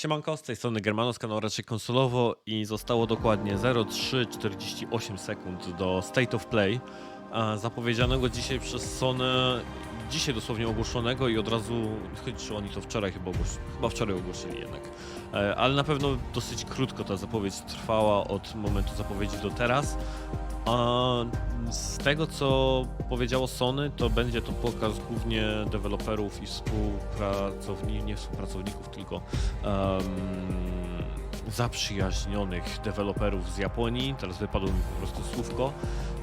Siemanko, z tej strony Germano z raczej konsolowo i zostało dokładnie 0,348 sekund do State of Play, zapowiedzianego dzisiaj przez Sony, dzisiaj dosłownie ogłoszonego i od razu, choć oni to wczoraj chyba ogłosili, chyba wczoraj ogłosili jednak, E, ale na pewno dosyć krótko ta zapowiedź trwała od momentu zapowiedzi do teraz. A z tego co powiedziało Sony, to będzie to pokaz głównie deweloperów i współpracowników, nie współpracowników, tylko em, zaprzyjaźnionych deweloperów z Japonii. Teraz wypadło mi po prostu słówko.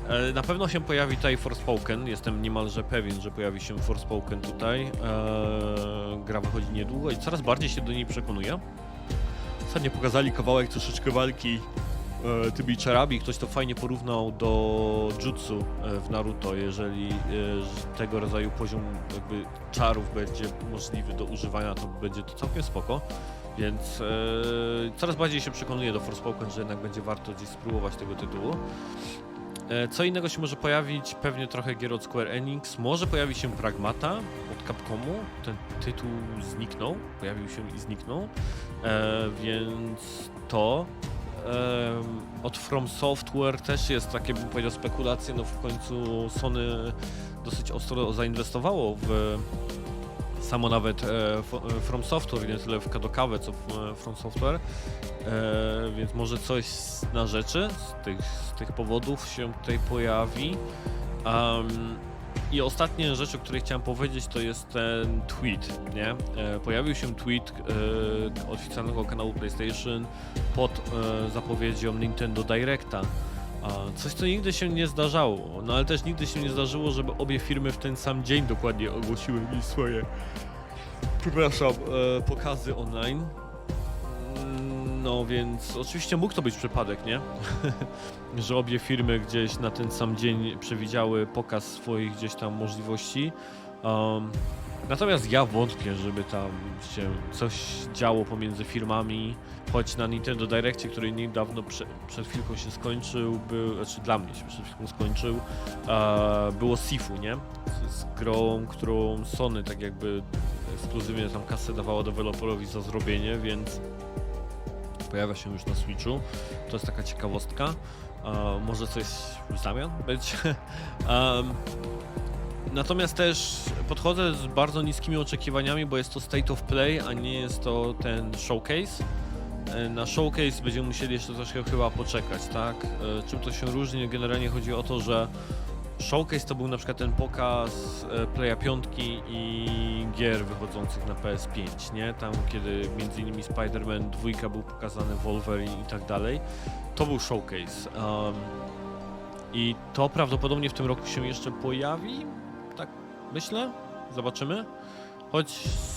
E, Na pewno się pojawi tutaj Forspoken. Jestem niemalże pewien, że pojawi się Forspoken tutaj. E, gra wychodzi niedługo i coraz bardziej się do niej przekonuję. Ostatnio pokazali kawałek troszeczkę walki e, tymi czarami. Ktoś to fajnie porównał do jutsu e, w Naruto. Jeżeli e, tego rodzaju poziom jakby czarów będzie możliwy do używania, to będzie to całkiem spoko. Więc coraz bardziej się przekonuję do Forspoken, że jednak będzie warto gdzieś spróbować tego tytułu. Co innego się może pojawić? Pewnie trochę gier od Square Enix. Może pojawi się Pragmata od Capcomu. Ten tytuł zniknął. Pojawił się i zniknął. Więc to. Od From Software też jest takie, bym powiedział, spekulacje. No w końcu Sony dosyć ostro zainwestowało w samo nawet e, e, From Software, nie tyle w Kadokawę, co w e, From Software. Więc może coś na rzeczy z tych, z tych powodów się tutaj pojawi. Um, I ostatnie rzecz, o której chciałem powiedzieć, to jest ten tweet, nie? E, pojawił się tweet e, oficjalnego kanału PlayStation pod e, zapowiedzią Nintendo Directa. Coś, co nigdy się nie zdarzało, no ale też nigdy się nie zdarzyło, żeby obie firmy w ten sam dzień dokładnie ogłosiły mi swoje, przepraszam, e, pokazy online. No więc oczywiście mógł to być przypadek, nie? że obie firmy gdzieś na ten sam dzień przewidziały pokaz swoich gdzieś tam możliwości. Um, natomiast ja wątpię, żeby tam się coś działo pomiędzy firmami, choć na Nintendo Direccie, który niedawno prze, przed chwilką się skończył, był, znaczy dla mnie się przed chwilką skończył, e, było Sifu, nie? Z, z grą, którą Sony tak jakby ekskluzywnie tam kasę dawała deweloperowi za zrobienie, więc pojawia się już na Switchu. To jest taka ciekawostka. Może coś w zamian być. Em, natomiast też podchodzę z bardzo niskimi oczekiwaniami, bo jest to state of play, a nie jest to ten showcase. E, Na showcase będziemy musieli jeszcze troszkę chyba poczekać, tak? E, Czym to się różni? Generalnie chodzi o to, że showcase to był na przykład ten pokaz e, Playa 5 i gier wychodzących na PS5, nie? Tam kiedy między innymi Spider-Man 2 był pokazany, Wolverine i tak dalej. To był showcase. Um, I to prawdopodobnie w tym roku się jeszcze pojawi, tak myślę. Zobaczymy. Choć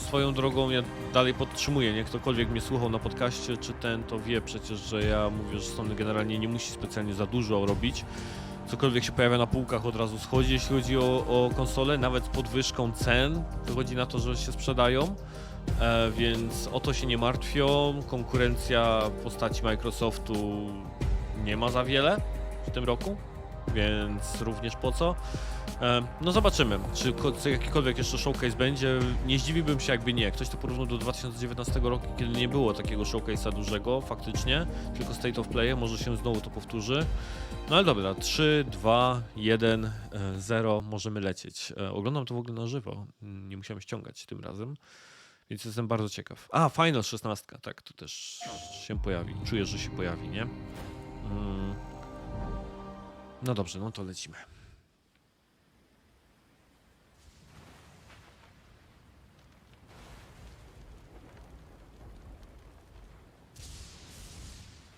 swoją drogą ja dalej podtrzymuję, nie ktokolwiek mnie słuchał na podcaście, czy ten, to wie przecież, że ja mówię, że Sony generalnie nie musi specjalnie za dużo robić. Cokolwiek się pojawia na półkach od razu schodzi, jeśli chodzi o, o konsole, nawet z podwyżką cen wychodzi na to, że się sprzedają. E, więc o to się nie martwią. Konkurencja w postaci Microsoftu nie ma za wiele w tym roku, więc również po co. E, no zobaczymy, czy ko- czy jakikolwiek jeszcze showcase będzie. Nie zdziwiłbym się jakby nie. Ktoś to porównał do 2019 roku, kiedy nie było takiego showcase'a dużego faktycznie, tylko State of Play, może się znowu to powtórzy. No ale dobra, 3, 2, 1, e, 0, możemy lecieć. E, Oglądam to w ogóle na żywo, nie musiałem ściągać tym razem, więc jestem bardzo ciekaw. A, Final 16, tak, to też się pojawi. Czuję, że się pojawi, nie? Mm. No dobrze, no to lecimy.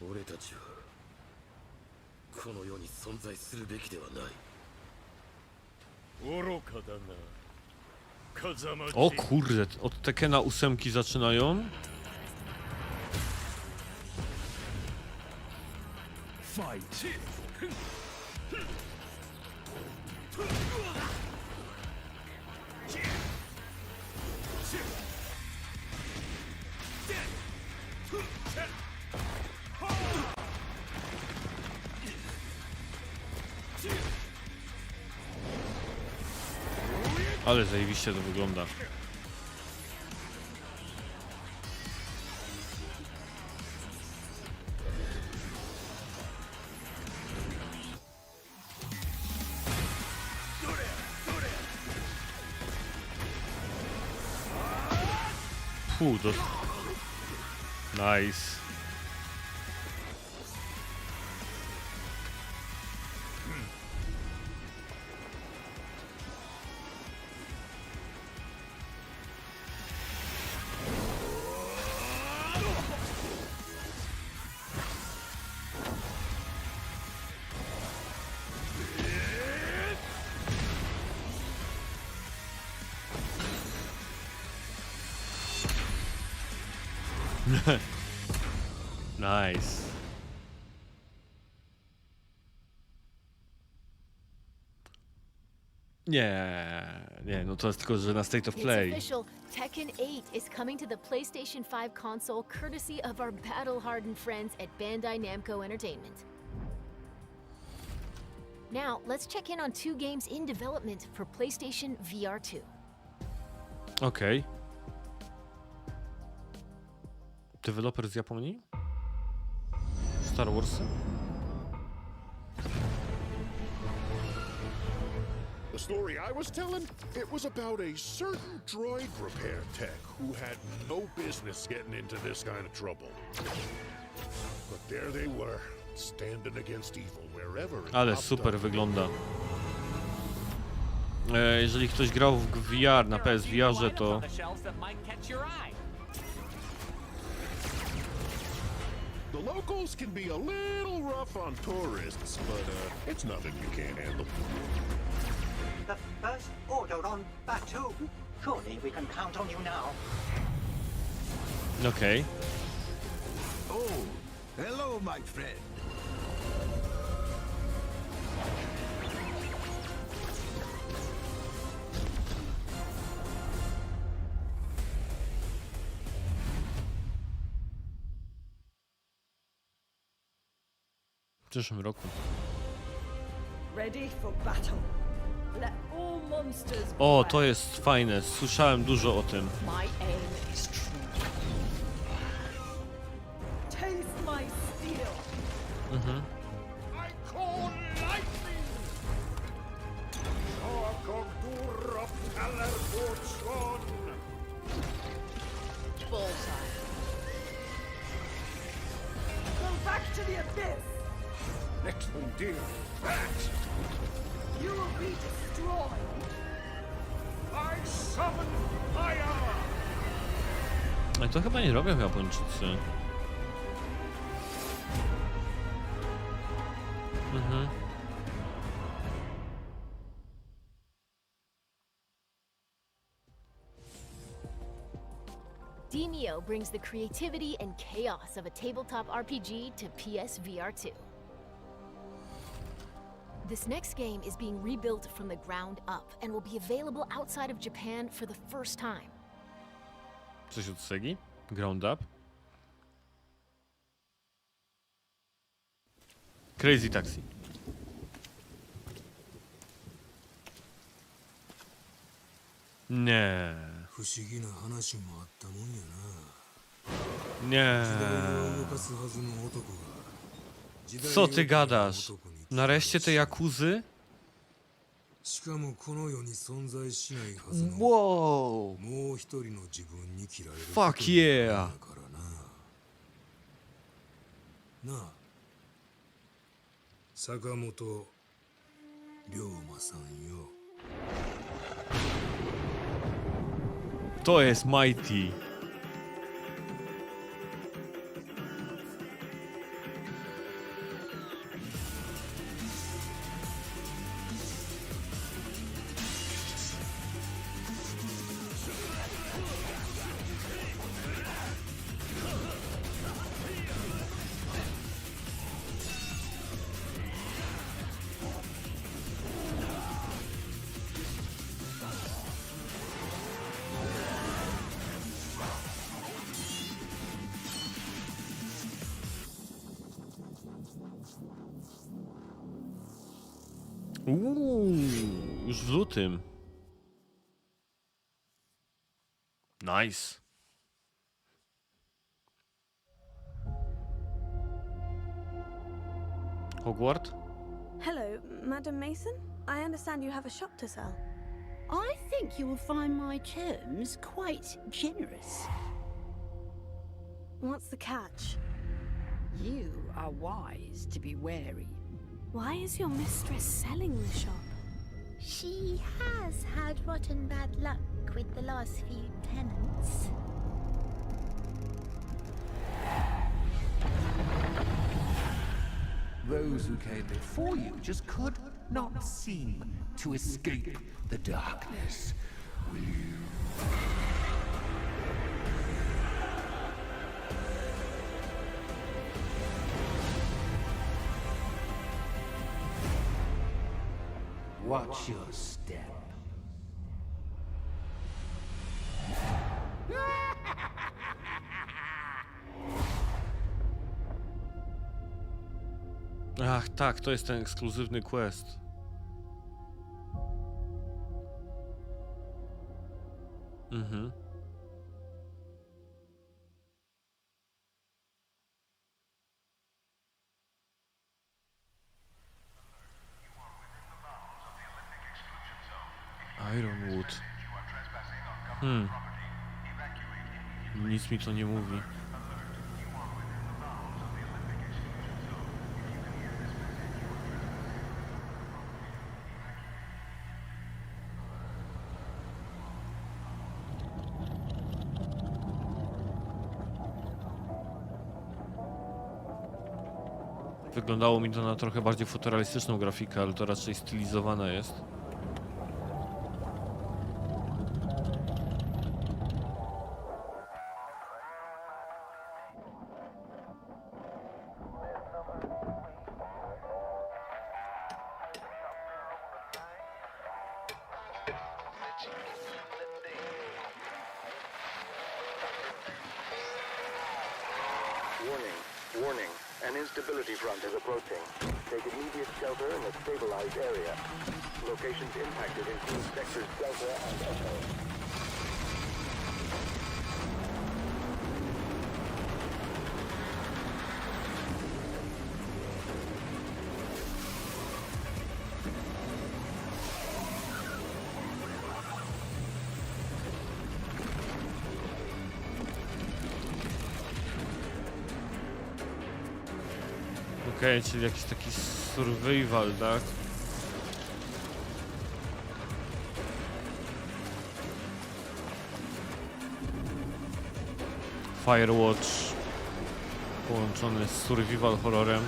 俺たちはこの世に存在するべきではない愚かだな風間 O kurde, od Tekena ósemki zaczynają. Fight! Ale zajebiście to wygląda. Puh, to... Nice. Nie, nie, no to jest tylko, że na State of It's Play. official. Tekken 8 is coming to the PlayStation 5 console courtesy of our battle-hardened friends at Bandai Namco Entertainment. Now, let's check in on two games in development for PlayStation VR 2. Okej. Deweloper z Japonii? Star Wars? The story I was telling, it was about a certain droid repair tech who had no business getting into this kind of trouble. But there they were, standing against evil wherever it Ale super up. wygląda. E, jeżeli ktoś grał w VR na PSVR, to The locals can be a little rough on tourists, but uh, it's nothing you can't handle. The first order on Batu. Surely we can count on you now. Okay. Oh, hello, my friend. W przyszłym roku. Ready for battle. Let all monsters O, to jest fajne. Słyszałem dużo o tym. To chyba nie robią Japończycy. Mhm. Demio brings the creativity and chaos of a tabletop RPG to PSVR 2. This next game is being rebuilt from the ground up and will be available outside of Japan for the first time. Coś od Segi? Ground Up? Crazy Taxi. Nie. 不思議な話もあったもんや Nie. な動かすはずの男が時代 Co 遅 ty れの gadasz? 男に Nareszcie te Jakuzy? しかもこの世に存在しないはずの.もう一人の自分に切られる Fuck ことになる yeah. からななあ坂本龍馬さんよ To jest Mighty. Uuu, już w lutym. Nice. Hogwart? Hello, Madam Mason. I understand you have a shop to sell. I think you will find my terms quite generous. What's the catch? You are wise to be wary. Why is your mistress selling the shop? She has had rotten bad luck with the last few tenants. Those who came before you just could not seem to escape the darkness. Will you? Watch your step. Ach, tak, to jest ten ekskluzywny quest. Mhm. Mi to nie mówi. Wyglądało mi to na trochę bardziej fotorealistyczną grafikę, ale to raczej stylizowane jest. Okej, czyli jakiś taki survival, tak? Firewatch połączony z survival horrorem.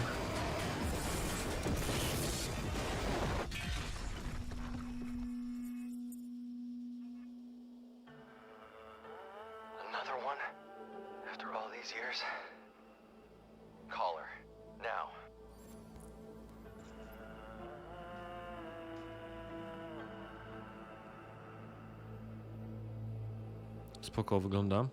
Spoko wygląda.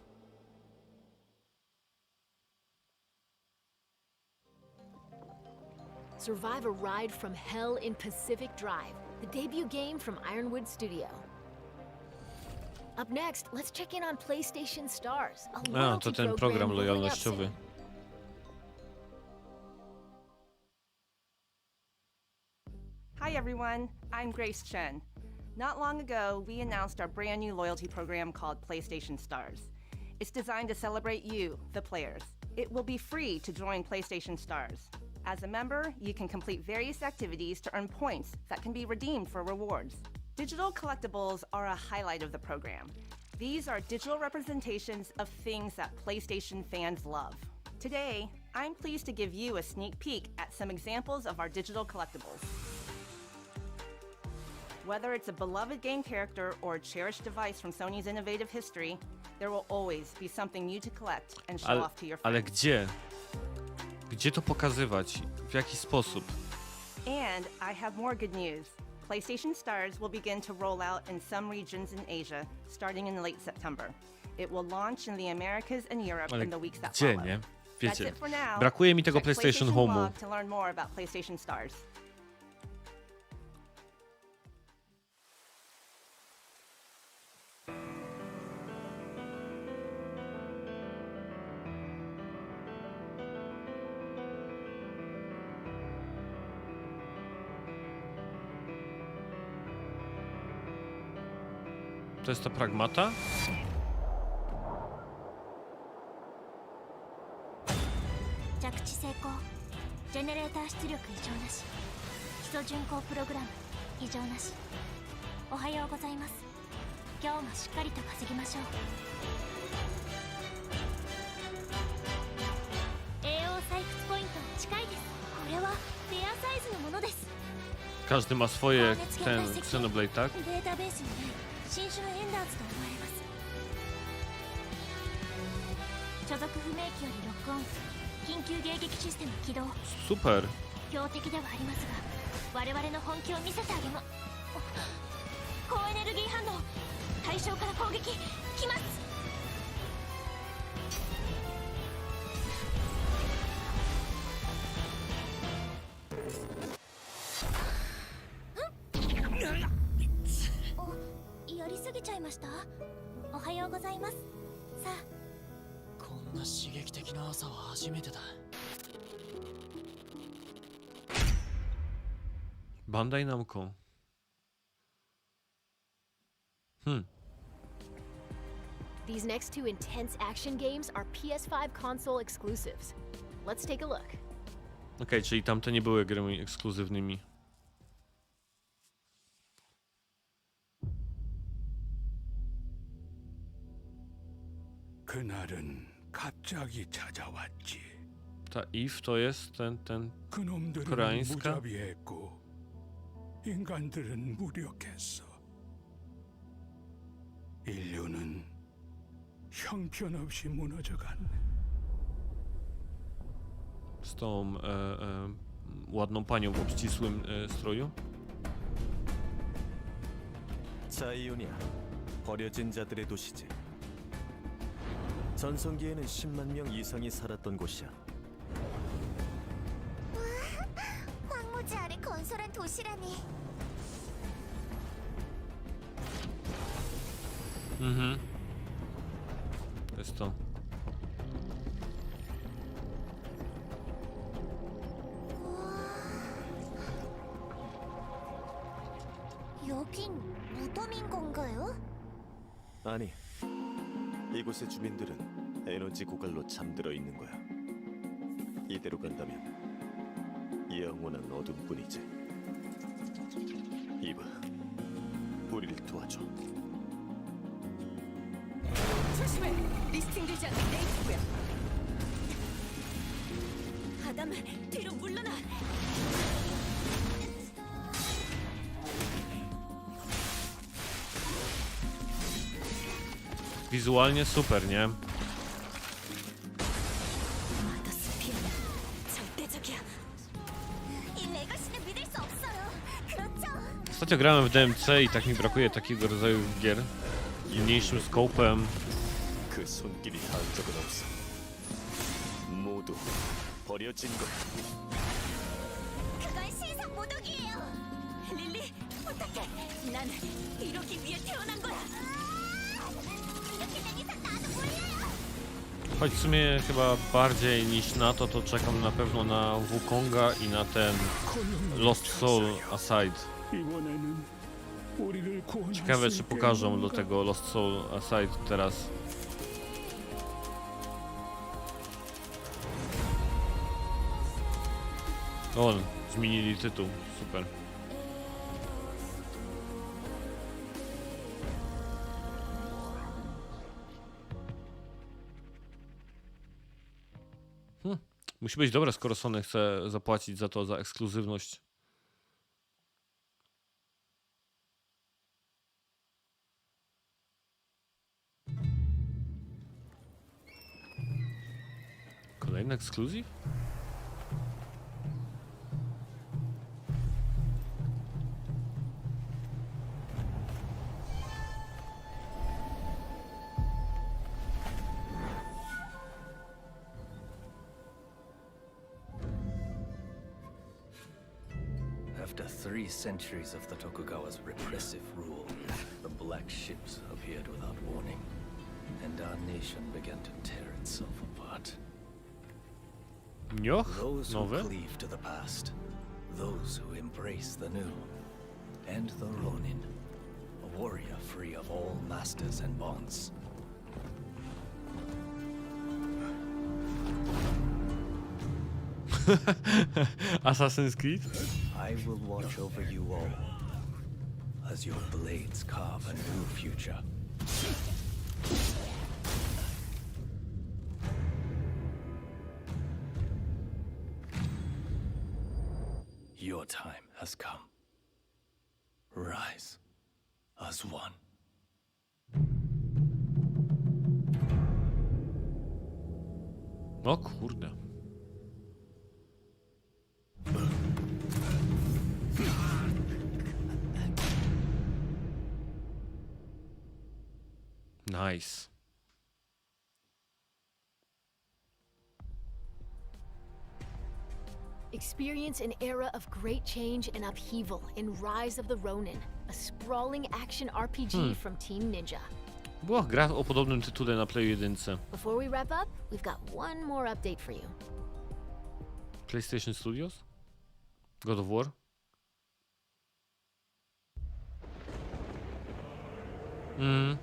Survive a ride from hell in Pacific Drive, the debut game from Ironwood Studio. Up next, let's check in on PlayStation Stars, a to ten program lojalnościowy. Hi, everyone. I'm Grace Chen. Not long ago, we announced our brand new loyalty program called PlayStation Stars. It's designed to celebrate you, the players. It will be free to join PlayStation Stars. As a member, you can complete various activities to earn points that can be redeemed for rewards. Digital collectibles are a highlight of the program. These are digital representations of things that PlayStation fans love. Today, I'm pleased to give you a sneak peek at some examples of our digital collectibles. Whether it's a beloved game character or a cherished device from Sony's innovative history, there will always be something new to collect and show Ale, off to your ale friends. gdzie? Gdzie to pokazywać? W jaki sposób? And I have more good news. PlayStation Stars will begin to roll out in some regions in Asia starting in late September. It will launch in the Americas and Europe Ale in the weeks that gdzie, follow. nie? Wiecie, brakuje mi tego PlayStation PlayStation Home'u. Jest to pragmata? Każdy ma swoje ten Xenoblade, tak? 新種のエンダーズと思われます。所属不明機よりロックオン。緊急迎撃システム起動。Super. 標的ではありますが我々の本気を見せてあげま高エネルギー反応。対象から攻撃。来ますおやりすぎちゃいましたおはようございますさあこんな刺激的な朝は初めてだ Bandai Namco. Hmm. These next two intense action games are PS5 console exclusives. Let's take a look. Okej, czyli tamte nie były grami ekskluzywnymi. 그날은 갑자기 찾아왔지. Ta to jest ten, ten 그놈들은 koreańska? 무자비했고 인간들은 무력했어. 인류는 형편없이 무너져갔네. z tą e, e, ładną panią w obcisłym e, stroju. 자이오니아 버려진 자들의 도시지 전성기에는 10만 명 이상이 살았던 곳이야. 황무지 아래 건설한 도시라니. Mhm. Jest 이곳의 주민들은 에너지 고갈로 잠들어 있는 거야 이대로 간다면 영원한 어둠뿐이지 이봐 우리를 도와줘 조심해! 리스팅되지 않는 레이스고야. 아담, 뒤로 물러나! Wizualnie super, nie? 스피어, 절대적이야. 이 레거시는 믿을 수 없어요. 그렇죠? Ostatnio grałem w DMC i tak mi brakuje takiego rodzaju gier. Z mniejszym scopem. 그 손길이 닿은 적은 없어 모두 버려진 거야 그건 신상 모독이에요. 릴리, 부탁해! 난 이러기 위해 태어난 거야! Choć w sumie chyba bardziej niż na to, to czekam na pewno na Wukonga i na ten Lost Soul Aside. Ciekawe, czy pokażą do tego Lost Soul Aside teraz. O, zmienili tytuł, super. Musi być dobre, skoro Sony chce zapłacić za to, za ekskluzywność. Kolejny ekskluzyw? Centuries of the Tokugawa's repressive rule, the Black Ships appeared without warning, and our nation began to tear itself apart. Those who cleave to the past, those who embrace the new, and the Ronin, a warrior free of all masters and bonds. Assassin's Creed? I will watch over you all as your blades carve a new future. Your time has come. Rise as one. O kurde. Nice. Experience an era of great change and upheaval in Rise of the Ronin, a sprawling action RPG Hmm. from Team Ninja. Była gra o podobnym tytule na Play 1. Before we wrap up, we've got one more update for you. PlayStation Studios? God of War? Mm.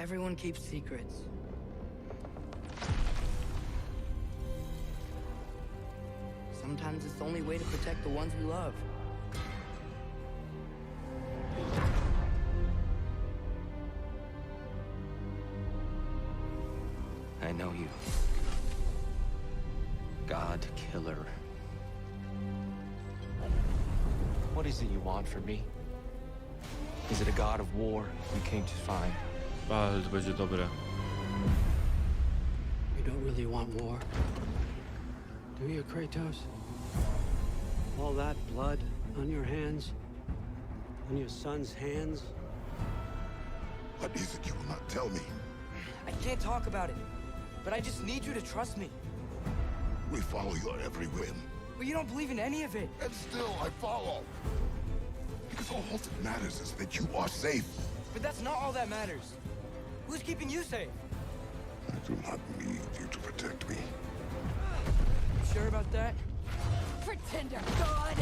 Everyone keeps secrets. Sometimes it's the only way to protect the ones we love. Is it want from me? Is it a god of war you came to find? Ale to będzie dobre. You don't really want war. Do you, Kratos? All that blood on your hands? On your son's hands? What is it you will not tell me? I can't talk about it, but I just need you to trust me. We follow your every whim. But you don't believe in any of it. And still I follow. Because all that matters is that you are safe. But that's not all that matters. Who's keeping you safe? I do not need you to protect me. You sure about that? Pretender god!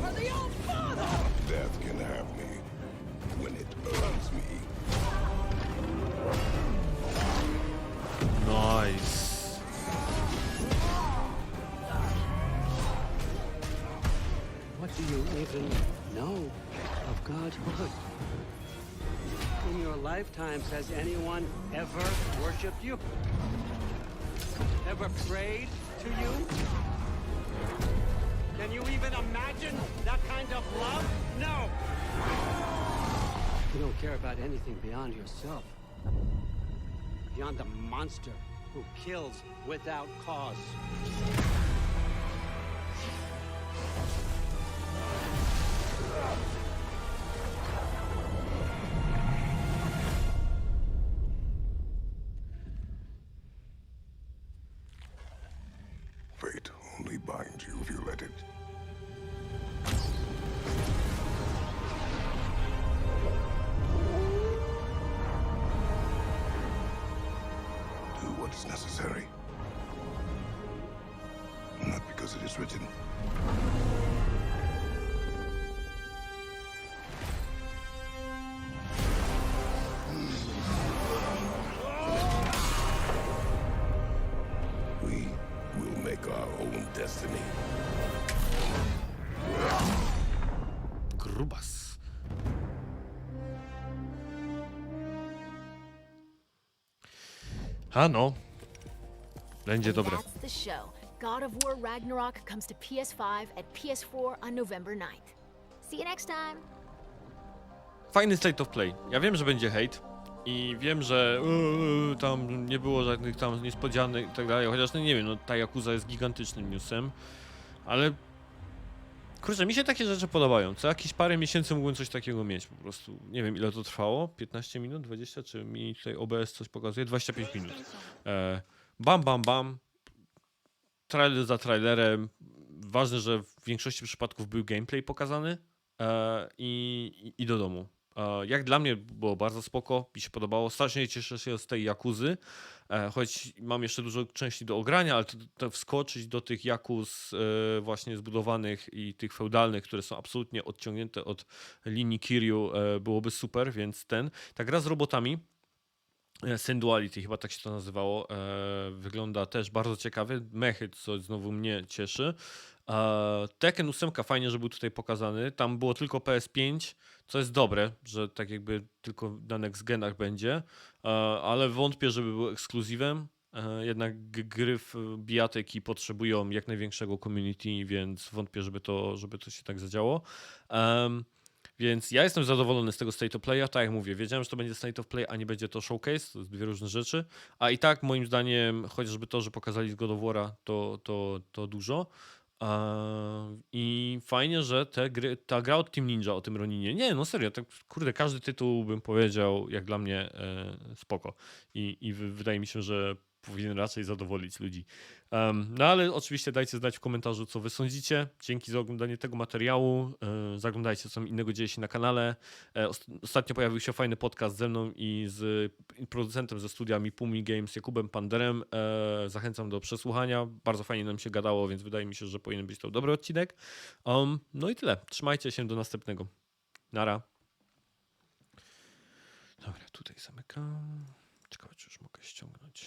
For the old father! Death can have me when it earns me. Nice. Do you even know of Godhood? In your lifetimes, has anyone ever worshipped you? Ever prayed to you? Can you even imagine that kind of love? No! You don't care about anything beyond yourself. Beyond the monster who kills without cause. Shut! Destiny. Grubas. A no. Będzie dobre. That's the show. God of War Ragnarok comes to PS5 at PS4 on November 9th. See you next time. Fajny state of play. Ja wiem, że będzie hate i wiem, że yy, tam nie było żadnych tam niespodzianek i tak dalej, chociaż no nie wiem, no ta Yakuza jest gigantycznym newsem, ale Kurczę, mi się takie rzeczy podobają. Co jakieś parę miesięcy mógłbym coś takiego mieć po prostu. Nie wiem ile to trwało, 15 minut, 20, czy mi tutaj OBS coś pokazuje? 25 minut. E, bam, bam, bam. Trailer za trailerem. Ważne, że w większości przypadków był gameplay pokazany e, i, i do domu. E, jak dla mnie było bardzo spoko, mi się podobało. Strasznie cieszę się z tej Jakuzy, e, choć mam jeszcze dużo części do ogrania, ale to, to wskoczyć do tych Jakuz e, właśnie zbudowanych i tych feudalnych, które są absolutnie odciągnięte od linii Kiryu, byłoby super, więc ten. Ta gra z robotami, Synduality, chyba tak się to nazywało, wygląda też bardzo ciekawie. Mechy, co znowu mnie cieszy. Tekken 8 fajnie, że był tutaj pokazany. Tam było tylko PS5, co jest dobre, że tak jakby tylko na next genach będzie, ale wątpię, żeby był ekskluzywem. E, Jednak gry w bijatyki potrzebują jak największego community, więc wątpię, żeby to, żeby to się tak zadziało. Em, więc ja jestem zadowolony z tego State of Playa. Tak jak mówię, wiedziałem, że to będzie State of Play, a nie będzie to showcase. To dwie różne rzeczy. A i tak moim zdaniem, chociażby to, że pokazali z God to, to, to dużo. I fajnie, że te gry, ta gra od Team Ninja o tym Roninie. Nie, no serio, tak kurde, każdy tytuł bym powiedział, jak dla mnie e, spoko. I, i wy- wydaje mi się, że powinien raczej zadowolić ludzi. No ale oczywiście dajcie znać w komentarzu, co wy sądzicie. Dzięki za oglądanie tego materiału. E, zaglądajcie, co innego dzieje się na kanale. E, ost- ostatnio pojawił się fajny podcast ze mną i z producentem ze studiami Pumi Games, Jakubem Panderem. E, zachęcam do przesłuchania. Bardzo fajnie nam się gadało, więc wydaje mi się, że powinien być to dobry odcinek. No i tyle. Trzymajcie się do następnego. Nara. Dobra, tutaj zamykam. Ciekawe, czy już mogę ściągnąć.